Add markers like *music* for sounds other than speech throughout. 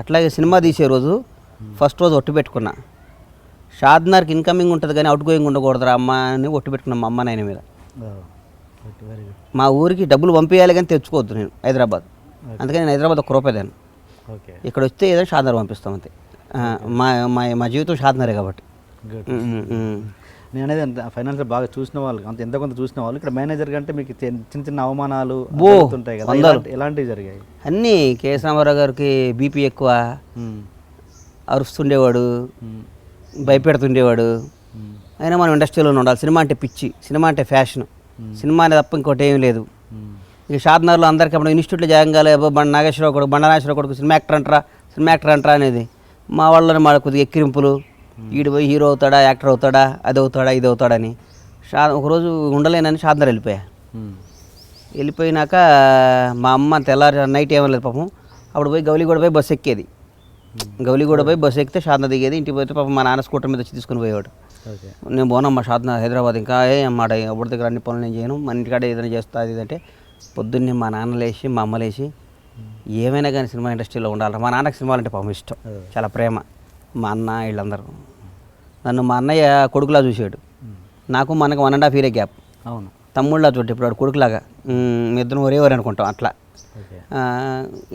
అట్లాగే సినిమా తీసే రోజు ఫస్ట్ రోజు ఒట్టు పెట్టుకున్నా. షాద్నార్కి ఇన్కమింగ్ ఉంటుంది కానీ అవుట్ గోయింగ్ ఉండకూడదురా అమ్మ అని ఒట్టు పెట్టుకున్నా మా అమ్మ నాయన మీద. మా ఊరికి డబ్బులు పంపించాలి కానీ తెచ్చుకోవద్దు నేను హైదరాబాద్. అందుకని నేను హైదరాబాద్ ఒక రూపాయి ఇక్కడ వస్తే ఏదో షాద్నర్ పంపిస్తాం అంతే. మా మా జీవితం షాద్నరే కాబట్టి. నేను అనేది అంత ఫైనాన్షియల్ బాగా చూసిన వాళ్ళు అంత ఎంత కొంత చూసిన వాళ్ళు ఇక్కడ మేనేజర్ కంటే మీకు చిన్న చిన్న అవమానాలు ఉంటాయి కదా. ఎలాంటివి జరిగాయి. అన్నీ కేఎస్ రామారావు గారికి బీపీ ఎక్కువ. అరుస్తుండేవాడు. భయపెడుతుండేవాడు. అయినా మనం ఇండస్ట్రీలోనే ఉండాలి. సినిమా అంటే పిచ్చి సినిమా అంటే ఫ్యాషన్. సినిమా అనేది తప్ప ఇంకోటి ఏం లేదు. ఇక షాద్నగర్లో అందరికీ అప్పుడు ఇన్స్టిట్యూట్లో కాలే అబ్బో బండ నాగేశ్వరరావు కొడుకు బండ నాగేశ్వరరావు కొడుకు సినిమా యాక్టర్ అంటారా సినిమా యాక్టర్ అంటారా అనేది మా వాళ్ళని మా కొద్దిగా ఎక్కిరింపులు. ఈడు పోయి హీరో అవుతాడా యాక్టర్ అవుతాడా అది అవుతాడా ఇది అవుతాడని షా ఒకరోజు ఉండలేనని షాద్నగర్ వెళ్ళిపోయా. వెళ్ళిపోయినాక మా అమ్మ తెల్లారి నైట్ ఏమలేదు పాపం. అప్పుడు పోయి గౌలిగూడ పోయి బస్సు ఎక్కేది. గౌలిగూడ పోయి బస్సు ఎక్కితే షాద్న దిగేది. ఇంటికి పోతే పాపం మా నాన్న స్కూటర్ మీద వచ్చి తీసుకుని పోయేవాడు. నేను పోనమ్మా షాద్న హైదరాబాద్ ఇంకా ఏ అమ్మాట అప్పుడు దగ్గర అన్ని పనులు నేను చేయను. మన ఇంటికాడ ఏదైనా చేస్తా అది ఇది అంటే పొద్దున్నే మా నాన్న లేచి మా అమ్మ లేచి ఏమైనా కానీ సినిమా ఇండస్ట్రీలో ఉండాలి మా నాన్నకి సినిమాలు అంటే పాపం ఇష్టం. చాలా ప్రేమ. మా అన్న వీళ్ళందరూ. నన్ను మా అన్నయ్య కొడుకులా చూసాడు. నాకు మా అన్నకి వన్ అండ్ హాఫ్ ఇయరే గ్యాప్ అవును. తమ్ముళ్ళ చూడు ఇప్పుడు వాడు కొడుకులాగా. ఇద్దరం ఒరే ఒరే అనుకుంటాం అట్లా.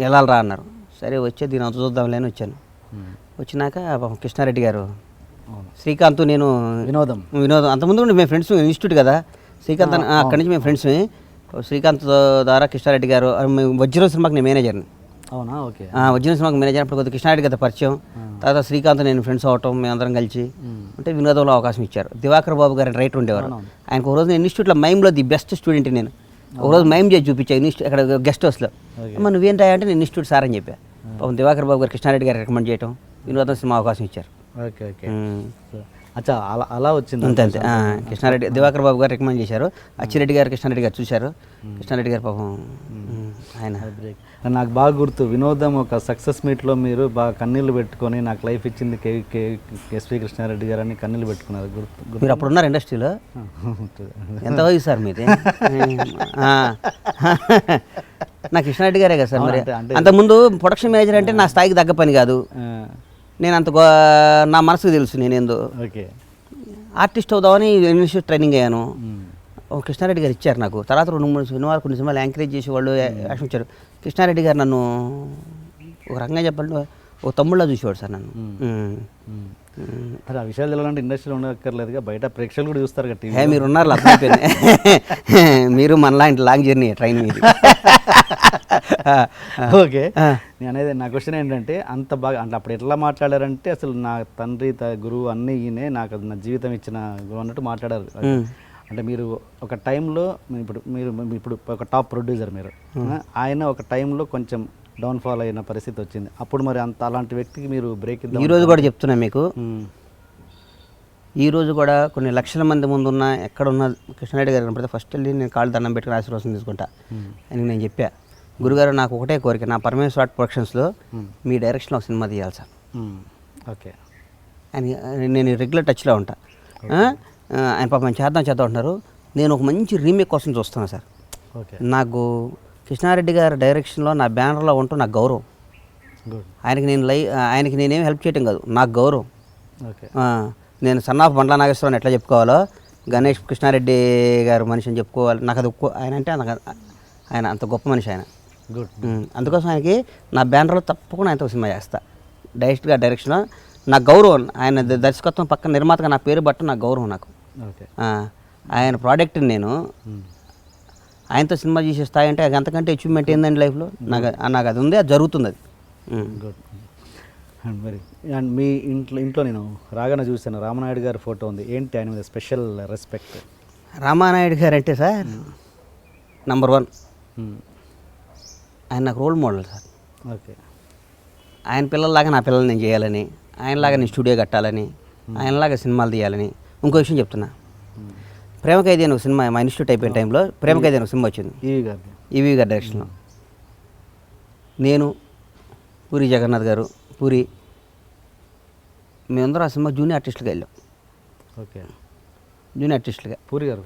వెళ్ళాలిరా అన్నారు. సరే వచ్చే దీని అంత చూద్దాంలే అని వచ్చాను. వచ్చినాక కృష్ణారెడ్డి గారు శ్రీకాంత్ నేను వినోదం. వినోదం. అంతకుముందు మేము ఫ్రెండ్స్ ఇన్స్టిట్యూట్ కదా. శ్రీకాంత్ అక్కడి నుంచి మేము ఫ్రెండ్స్ శ్రీకాంత్ ద్వారా కృష్ణారెడ్డి గారు వజ్రం సినిమాకి నేను మేనేజర్ని అవునా? ఓకే. ఆ, వజ్రం సినిమాకి మేనేజర్ అప్పుడు కొద్దిగా కృష్ణారెడ్డి గారి పరిచయం. తర్వాత శ్రీకాంత్ నేను ఫ్రెండ్స్ అవటం మేమందరం కలిసి. అంటే వినోదంలో అవకాశం ఇచ్చారు. దివాకర్ బాబు గారు రైటర్ ఉండేవారు. ఆయనకు ఒక రోజు నేను ఇన్స్టిట్యూట్లో మైమ్లో ది బెస్ట్ స్టూడెంట్ నేను. ఒక రోజు మైమ్ చేసి చూపించాను ఇన్స్టిట్యూట్ అక్కడ గెస్ట్ హౌస్లో. అమ్మ నువ్వేంటా అంటే నేను ఇన్స్టిట్యూట్ సార్ అని చెప్పా. పాపం దివాకర్ బాబు గారు కృష్ణారెడ్డి గారు రికమెండ్ చేయటం వినోదం సినిమా అవకాశం ఇచ్చారు. Okay okay. అచ్చా అలా అలా వచ్చింది అంతే అంతే. కృష్ణారెడ్డి దివాకర్ బాబు గారు రికమెండ్ చేశారు. అచ్చిరెడ్డి గారు కృష్ణారెడ్డి గారు చూశారు. కృష్ణారెడ్డి గారు పాపం ఆయన. నాకు బాగా గుర్తు వినోదం ఒక సక్సెస్ మీట్లో మీరు బాగా కన్నీళ్ళు పెట్టుకొని నాకు లైఫ్ ఇచ్చింది కే కే ఎస్పి కృష్ణారెడ్డి గారు అని కన్నీళ్ళు పెట్టుకున్నారు. గుర్తు మీరు అప్పుడు ఉన్నారు ఇండస్ట్రీలో ఎంత వయసు సార్ మీది? *laughs* ఆ. నా కృష్ణారెడ్డి గారే కదా సార్ మరి. అంతకుముందు ప్రొడక్షన్ మేనేజర్ అంటే నా స్థాయికి తగ్గ పని కాదు. నేను అంత నా మనసుకు తెలుసు నేను ఏందో ఓకే. ఆర్టిస్ట్ అవుదామని ఇన్స్టిట్యూట్ ట్రైనింగ్ అయ్యాను. కృష్ణారెడ్డి గారు ఇచ్చారు నాకు. తర్వాత రెండు మూడు సినిమాలు కొన్ని సినిమాలు యాంకరేజ్ చేసి వాళ్ళు యాక్షన్ ఇచ్చారు. కృష్ణారెడ్డి గారు నన్ను ఒక రకంగా చెప్పాలంటే ఓ తమ్ముళ్ళ చూసేవాడు సార్ నన్ను. మరి ఆ విషయాలు తెలవాలంటే ఇండస్ట్రీలో ఉండక్కర్లేదుగా బయట ప్రేక్షకులు కూడా చూస్తారు కదా మీరు ఉన్నారు *laughs* మీరు మనలాంటి లాంగ్ జర్నీ ట్రైన్ మీది. *laughs* ఓకే. నేను అనేది నా క్వశ్చన్ ఏంటంటే అంత బాగా అంటే అప్పుడు ఎట్లా మాట్లాడారంటే అసలు నా తండ్రి గురువు అన్నీ ఈయనే నాకు నా జీవితం ఇచ్చిన గురువు అన్నట్టు మాట్లాడారు. అంటే మీరు ఒక టైంలో ఇప్పుడు మీరు ఇప్పుడు ఒక టాప్ ప్రొడ్యూసర్ మీరు. ఆయన ఒక టైంలో కొంచెం డౌన్ఫాల్ అయిన పరిస్థితి వచ్చింది. అప్పుడు మరి అంత అలాంటి వ్యక్తికి మీరు బ్రేక్ ఇద్దాం ఈ రోజు కూడా చెప్తున్నా మీకు. మ్మ్. ఈ రోజు కూడా కొన్ని లక్షల మంది ముందు ఉన్న ఎక్కడున్న కృష్ణారెడ్డి గారు కనపడితే ఫస్ట్ వెళ్ళి నేను కాళ్ళు దండం పెట్టుకుని ఆశీర్వాదం తీసుకుంటా. అని నేను చెప్పా. గురుగారు నాకు ఒకటే కోరిక నా పరమేశ్వర ఆర్ట్ ప్రొడక్షన్స్లో. మీ డైరెక్షన్లో ఒక సినిమా తీయాలి సార్. ఓకే. అని నేను రెగ్యులర్ టచ్లో ఉంటా. ఆయన పాపం చేద్దాం చేద్దాం అంటున్నారు. నేను ఒక మంచి రీమేక్ కోసం చూస్తున్నాను సార్. ఓకే. నాకు కృష్ణారెడ్డి గారి డైరెక్షన్లో నా బ్యానర్లో ఉంటూ నాకు గౌరవం. గుడ్. ఆయనకి నేను లై ఆయనకి నేనేం హెల్ప్ చేయటం కాదు నాకు గౌరవం. నేను సన్ ఆఫ్ బండ్ల నాగేశ్వరరావు ఎట్లా చెప్పుకోవాలో గణేష్ కృష్ణారెడ్డి గారు మనిషి అని చెప్పుకోవాలి. నాకు అది ఆయన అంటే ఆయన అంత గొప్ప మనిషి ఆయన. గుడ్. అందుకోసం ఆయనకి నా బ్యానర్లో తప్పకుండా ఆయనతో సినిమా చేస్తా. డైరెక్ట్గా డైరెక్షన్ నా గౌరవం ఆయన దర్శకత్వం పక్కన నిర్మాతగా నా పేరు బట్ట నాకు గౌరవం నాకు. ఆయన ప్రోడక్ట్ని నేను. ఆయనతో సినిమా చేసే స్థాయి అంటే అది అంతకంటే అచీవ్మెంట్ ఏందండి లైఫ్లో? నాకు నాకు అది ఉంది అది జరుగుతుంది అది. అండ్ మరి అండ్ మీ ఇంట్లో ఇంట్లో నేను రాగానే చూశాను రామనాయుడు గారి ఫోటో ఉంది. ఏంటి ఆయన మీద స్పెషల్ రెస్పెక్ట్? రామానాయుడు గారు అంటే సార్ నంబర్ వన్. ఆయన నాకు రోల్ మోడల్ సార్. ఓకే. ఆయన పిల్లల్లాగా నా పిల్లల్ని నేను చేయాలని ఆయనలాగా నేను స్టూడియో కట్టాలని ఆయనలాగా సినిమాలు తీయాలని ఇంకో విషయం చెప్తున్నా. ప్రేమ ఖైదీ అని ఒక సినిమా మా ఇన్స్టిట్యూట్ అయిపోయిన టైంలో ప్రేమ ఖైదీ అని ఒక సినిమా వచ్చింది. ఈవి ఈవీ గారి డైరెక్షన్లో నేను పూరి జగన్నాథ్ గారు పూరి మేమందరం ఆ సినిమా జూనియర్ ఆర్టిస్టులుగా వెళ్ళాం. ఓకే. జూనియర్ ఆర్టిస్టులుగా. పూరి గారు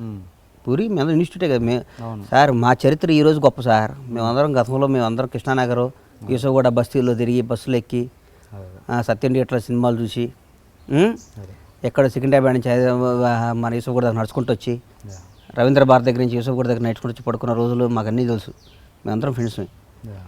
మ్మ్. పూరి మేమందరం ఇన్స్టిట్యూటే కదా. మే అవును. సార్ మా చరిత్ర ఈరోజు గొప్ప సార్. మేమందరం గతంలో మేమందరం కృష్ణానగర్ యూసఫ్ కూడా బస్తీల్లో తిరిగి బస్సులు ఎక్కి సత్యం థియేటర్లో సినిమాలు చూసి ఎక్కడ సికింద్రాబాద్ నుంచి మన యూసఫ్ దగ్గర నడుచుకుంటూ వచ్చి రవీంద్ర భారత్ దగ్గర నుంచి యూసఫ్ దగ్గర నడుచుకుంటూ వచ్చి పడుకున్న రోజులు మాకు అన్నీ తెలుసు. మేమందరం ఫ్రెండ్స్ మేము